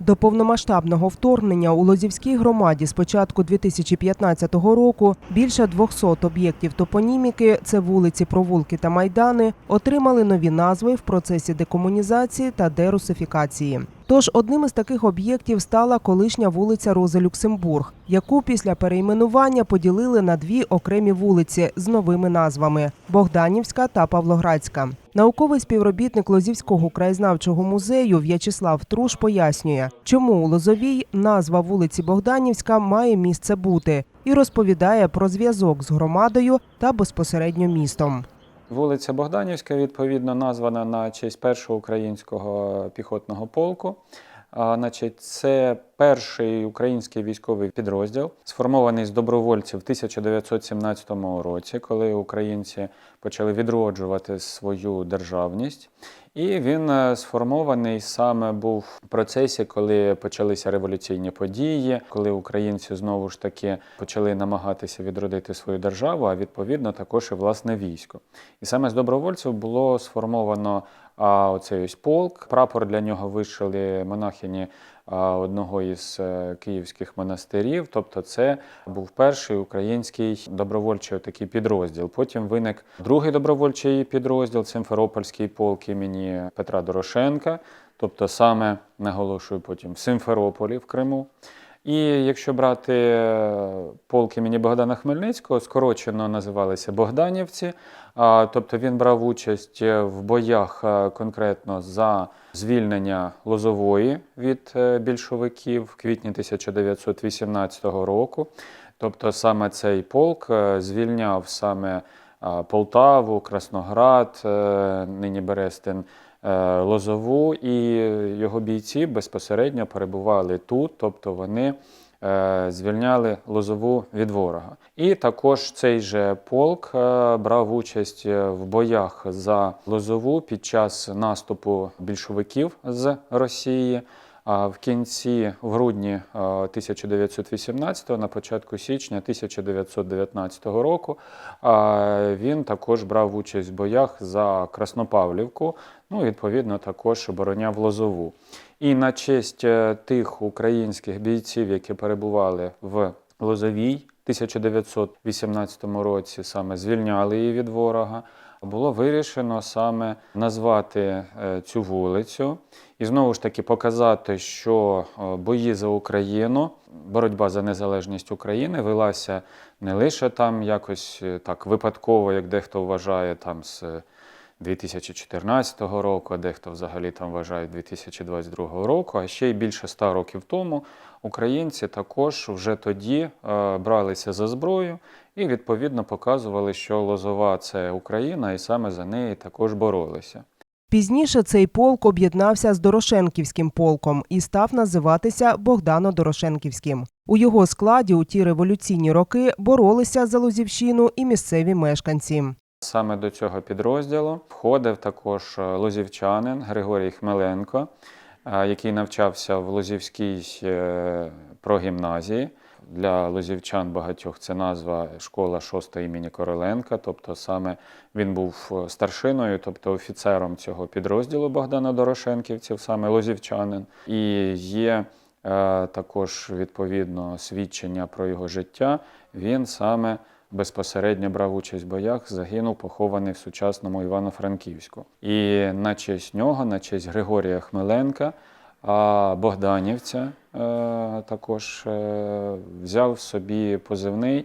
До повномасштабного вторгнення у Лозівській громаді з початку 2015 року більше 200 об'єктів топоніміки це вулиці, провулки та майдани, отримали нові назви в процесі декомунізації та дерусифікації. Тож одним із таких об'єктів стала колишня вулиця Рози Люксембург, яку після перейменування поділили на дві окремі вулиці з новими назвами Богданівська та Павлоградська. Науковий співробітник Лозівського краєзнавчого музею В'ячеслав Труш пояснює, чому у Лозовій назва вулиці Богданівська має місце бути, і розповідає про зв'язок з громадою та безпосередньо містом. Вулиця Богданівська, відповідно, названа на честь першого українського піхотного полку. Значить, це перший український військовий підрозділ, сформований з добровольців в 1917 році, коли українці почали відроджувати свою державність. І він е, сформований саме був в процесі, коли почалися революційні події, коли українці знову ж таки почали намагатися відродити свою державу, а відповідно також і власне військо. І саме з добровольців було сформовано а, оцей ось полк. Прапор для нього вишили монахині одного із е, київських монастирів. Тобто, це був перший український добровольчий такий підрозділ. Потім виник другий добровольчий підрозділ Симферопольський полк імені Петра Дорошенка. Тобто, саме наголошую потім в Симферополі в Криму. І якщо брати е, полк імені Богдана Хмельницького, скорочено називалися Богданівці. Тобто він брав участь е, в боях е, конкретно за звільнення Лозової від більшовиків в квітні 1918 року. Тобто саме цей полк звільняв саме Полтаву, Красноград, нині Берестин, Лозову, і його бійці безпосередньо перебували тут, тобто вони е, звільняли Лозову від ворога. І також цей же полк е, брав участь е, в боях за Лозову під час наступу більшовиків з Росії. А в кінці в грудні е, 1918, на початку січня 1919 року він також брав участь в боях за Краснопавлівку. Ну, відповідно, також обороняв Лозову. І на честь е, тих українських бійців, які перебували в Лозовій, 1918 році саме звільняли її від ворога. Було вирішено саме назвати е, цю вулицю і знову ж таки показати, що е, бої за Україну, боротьба за незалежність України велася не лише там якось е, так випадково, як дехто вважає, там з 2014 року, а дехто взагалі там вважає 2022 року, а ще й більше ста років тому українці також вже тоді е, бралися за зброю і відповідно показували, що Лозова це Україна, і саме за неї також боролися. Пізніше цей полк об'єднався з Дорошенківським полком і став називатися Богдано-Дорошенківським. У його складі у ті революційні роки боролися за Лозівщину і місцеві мешканці. Саме до цього підрозділу входив також е, лозівчанин Григорій Хмеленко, е, який навчався в Лозівській е, прогімназії. Для лозівчан багатьох це назва школа 6 імені Короленка. Тобто саме він був старшиною, тобто офіцером цього підрозділу Богдана Дорошенківців, саме лозівчанин. І є також відповідно свідчення про його життя. Він саме безпосередньо брав участь в боях, загинув, похований в сучасному Івано-Франківську. І на честь нього, на честь Григорія Хмеленка, а Богданівця е, також е, взяв собі позивний,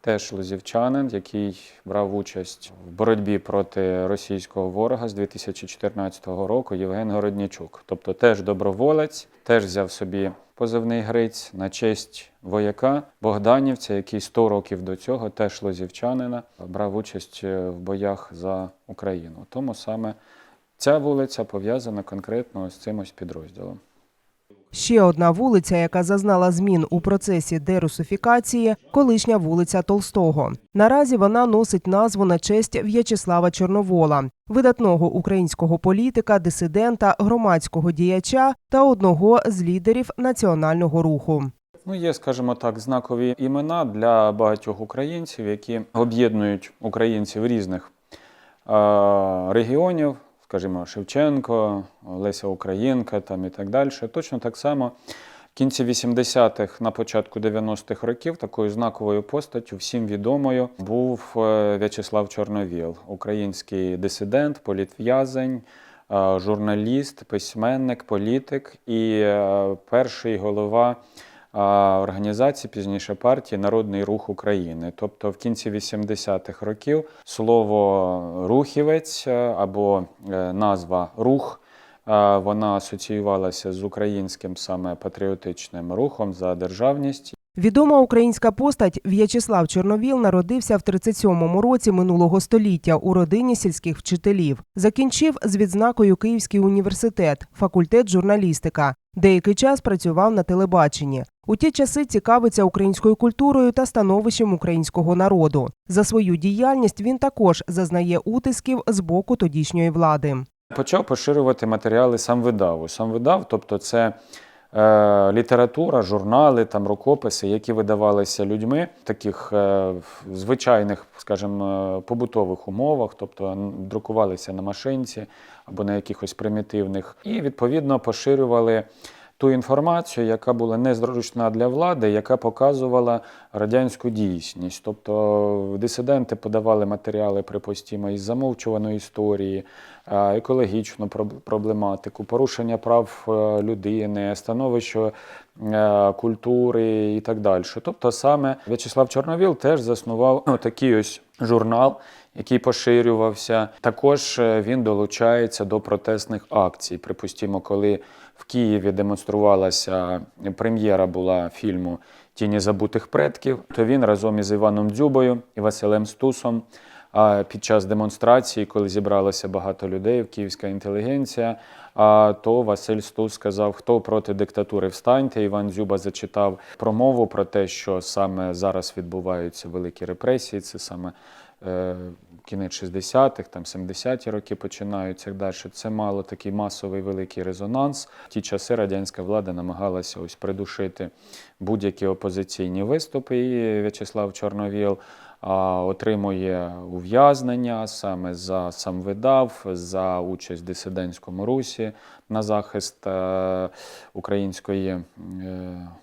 теж лозівчанин, який брав участь в боротьбі проти російського ворога з 2014 року Євген Городнічук. Тобто теж доброволець, теж взяв собі позивний Гриць на честь вояка Богданівця, який 100 років до цього, теж лозівчанина, брав участь е, в боях за Україну. Тому саме ця вулиця пов'язана конкретно з цим ось підрозділом. Ще одна вулиця, яка зазнала змін у процесі дерусифікації – колишня вулиця Толстого. Наразі вона носить назву на честь В'ячеслава Чорновола, видатного українського політика, дисидента, громадського діяча та одного з лідерів національного руху. Ну, є, скажімо так, знакові імена для багатьох українців, які об'єднують українців різних регіонів, скажімо, Шевченко, Леся Українка там і так далі. Точно так само в кінці 80-х, на початку 90-х років такою знаковою постаттю, всім відомою, був е, В'ячеслав Чорновіл, український дисидент, політв'язень, е, журналіст, письменник, політик і е, перший голова організації, пізніше партії Народний рух України. Тобто в кінці 80-х років слово рухівець е, або е, назва рух. е, Вона асоціювалася з українським саме патріотичним рухом за державність Відома українська постать В'ячеслав Чорновіл народився в 37-му році минулого століття у родині сільських вчителів. Закінчив з відзнакою Київський університет, факультет журналістика. Деякий час працював на телебаченні. У ті часи цікавиться українською культурою та становищем українського народу. За свою діяльність він також зазнає утисків з боку тодішньої влади. Почав поширювати матеріали сам видаву. Сам видав, тобто це література, журнали, там рукописи, які видавалися людьми в таких е, звичайних, скажімо, е, побутових умовах, тобто друкувалися на машинці або на якихось примітивних, і відповідно поширювали. Ту інформацію, яка була незручна для влади, яка показувала радянську дійсність. Тобто дисиденти подавали матеріали, припустимо, із замовчуваної історії, е, екологічну проблематику, порушення прав е, людини, становище е, культури і так далі. Тобто саме В'ячеслав Чорновіл теж заснував ну, такий ось журнал, який поширювався. Також він долучається до протестних акцій. Припустимо, коли в Києві демонструвалася прем'єра була фільму Тіні забутих предків, то він разом із Іваном Дзюбою і Василем Стусом а, під час демонстрації, коли зібралося багато людей, київська інтелігенція, а, то Василь Стус сказав, хто проти диктатури встаньте. Іван Дзюба зачитав промову про те, що саме зараз відбуваються великі репресії. Це саме е, кінець 60-х, там 70-ті роки починаються далі. Це мало такий масовий великий резонанс. В ті часи радянська влада намагалася ось придушити будь-які опозиційні виступи. І В'ячеслав Чорновіл отримує ув'язнення саме за сам видав, за участь в дисидентському русі на захист е, української, е,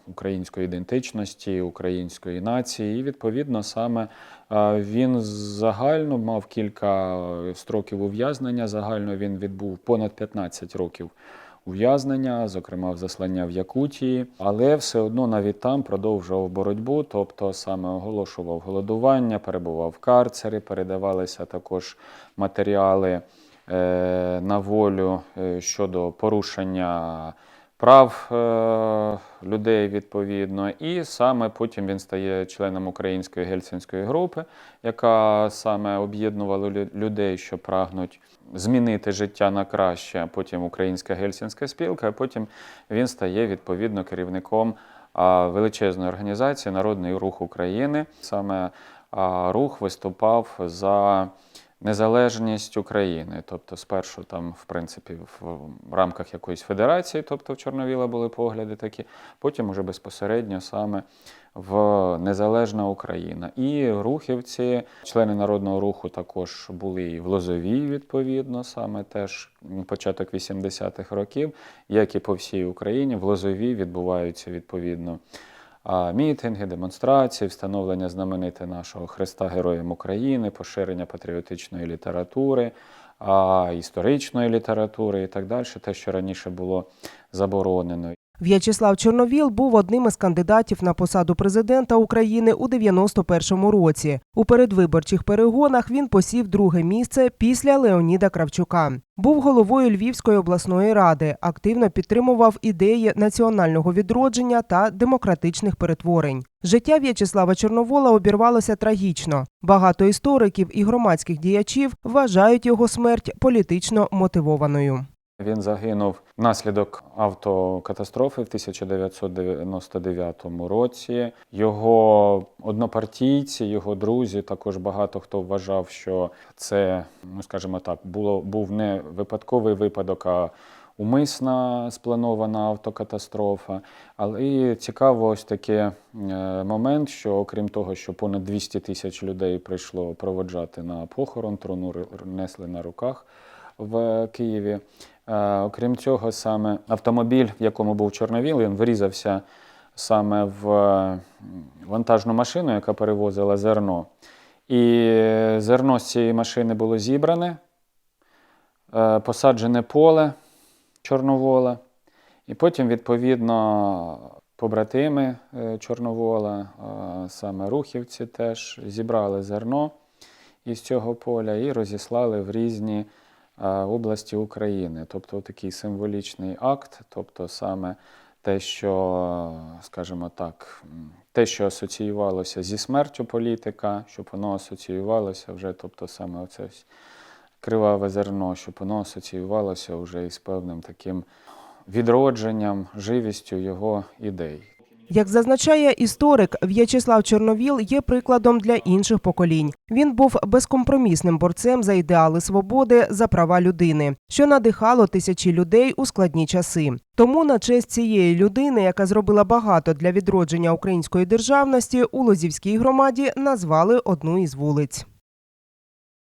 української ідентичності, української нації. І відповідно саме він загально мав кілька строків ув'язнення. Загально він відбув понад 15 років ув'язнення, зокрема в заслання в Якутії, але все одно навіть там продовжував боротьбу, тобто саме оголошував голодування, перебував в карцері, передавалися також матеріали е, на волю е, щодо порушення. Прав е, людей відповідно, і саме потім він стає членом української гельсінської групи, яка саме об'єднувала людей, що прагнуть змінити життя на краще. Потім Українська гельсінська спілка, а потім він стає відповідно керівником величезної організації Народний рух України. Саме рух виступав за незалежність України. Тобто, спершу там, в принципі, в рамках якоїсь федерації, тобто в Чорновіла були погляди такі, потім уже безпосередньо саме в незалежна Україна. І рухівці, члени народного руху, також були і в Лозовій, відповідно, саме теж початок 80-х років, як і по всій Україні, в Лозовій відбуваються відповідно. Мітинги, демонстрації, встановлення знаменити нашого Христа Героєм України, поширення патріотичної літератури, історичної літератури і так далі, те, що раніше було заборонено. В'ячеслав Чорновіл був одним із кандидатів на посаду президента України у 91-му році. У передвиборчих перегонах він посів друге місце після Леоніда Кравчука. Був головою Львівської обласної ради, активно підтримував ідеї національного відродження та демократичних перетворень. Життя В'ячеслава Чорновола обірвалося трагічно. Багато істориків і громадських діячів вважають його смерть політично мотивованою. Він загинув внаслідок автокатастрофи в 1999 році. Його однопартійці, його друзі, також багато хто вважав, що це, ну скажімо так, було був не випадковий випадок, а умисна спланована автокатастрофа. Але і цікаво ось такий е, момент, що окрім того, що понад 200 тисяч людей прийшло проводжати на похорон, труну р- несли на руках. в Києві. Е, Окрім цього, саме автомобіль, в якому був Чорновіл, він врізався саме в е, вантажну машину, яка перевозила зерно. І зерно з цієї машини було зібране, е, посаджене поле Чорновола. І потім, відповідно, побратими Чорновола, саме рухівці теж зібрали зерно із цього поля і розіслали в різні області України. Тобто такий символічний акт, тобто саме те, що, скажімо так, те, що асоціювалося зі смертю політика, щоб воно асоціювалося вже, тобто саме оце криваве зерно, щоб воно асоціювалося вже із певним таким відродженням, живістю його ідей. Як зазначає історик, В'ячеслав Чорновіл є прикладом для інших поколінь. Він був безкомпромісним борцем за ідеали свободи, за права людини, що надихало тисячі людей у складні часи. Тому на честь цієї людини, яка зробила багато для відродження української державності, у Лозівській громаді назвали одну із вулиць.